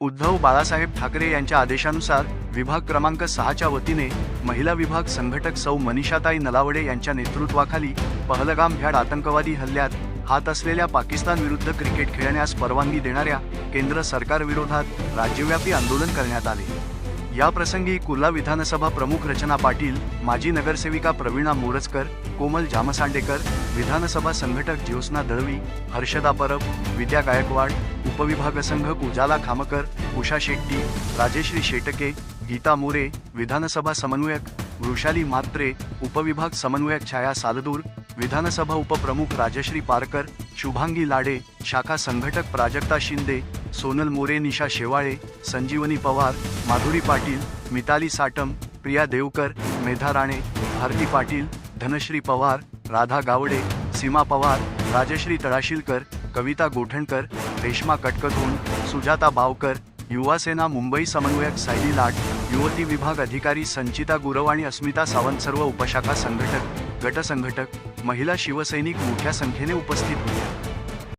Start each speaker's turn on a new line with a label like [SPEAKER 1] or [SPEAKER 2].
[SPEAKER 1] उद्धव बाळासाहेब ठाकरे यांच्या आदेशानुसार विभाग क्रमांक सहाच्या वतीने महिला विभाग संघटक सौ मनीषाताई नलावडे यांच्या नेतृत्वाखाली पहलगाम भ्याड आतंकवादी हल्ल्यात हात असलेल्या पाकिस्तान विरुद्ध क्रिकेट खेळण्यास परवानगी देणाऱ्या केंद्र सरकारविरोधात राज्यव्यापी आंदोलन करण्यात आले. या प्रसंगी कुर्ला विधानसभा प्रमुख रचना पाटील माजी नगरसेविका प्रवीणा मोरजकर कोमल जामसांडेकर विधानसभा संघटक ज्योत्स्ना दळवी हर्षदा परब विद्या गायकवाड उपविभाग संघ उजाला खामकर उषा शेट्टी राजेश्री शेटके गीता मोरे विधानसभा समन्वयक वृषाली म्हात्रे उपविभाग समन्वयक छाया सालदूर विधानसभा उपप्रमुख राजश्री पारकर शुभांगी लाडे शाखा संघटक प्राजक्ता शिंदे सोनल मोरे निशा शेवाळे संजीवनी पवार माधुरी पाटील मिताली साटम प्रिया देवकर मेधा राणे भारती पाटील धनश्री पवार राधा गावडे सीमा पवार राजश्री तळाशीलकर कविता गोठणकर रेश्मा कटकथून सुजाता बावकर युवासेना मुंबई समन्वयक सायली लाट युवती विभाग अधिकारी संचिता गुरव आणि अस्मिता सावंत सर्व उपशाखा संघटक गटसंघटक महिला शिवसैनिक मोठ्या संख्येने उपस्थित होत्या.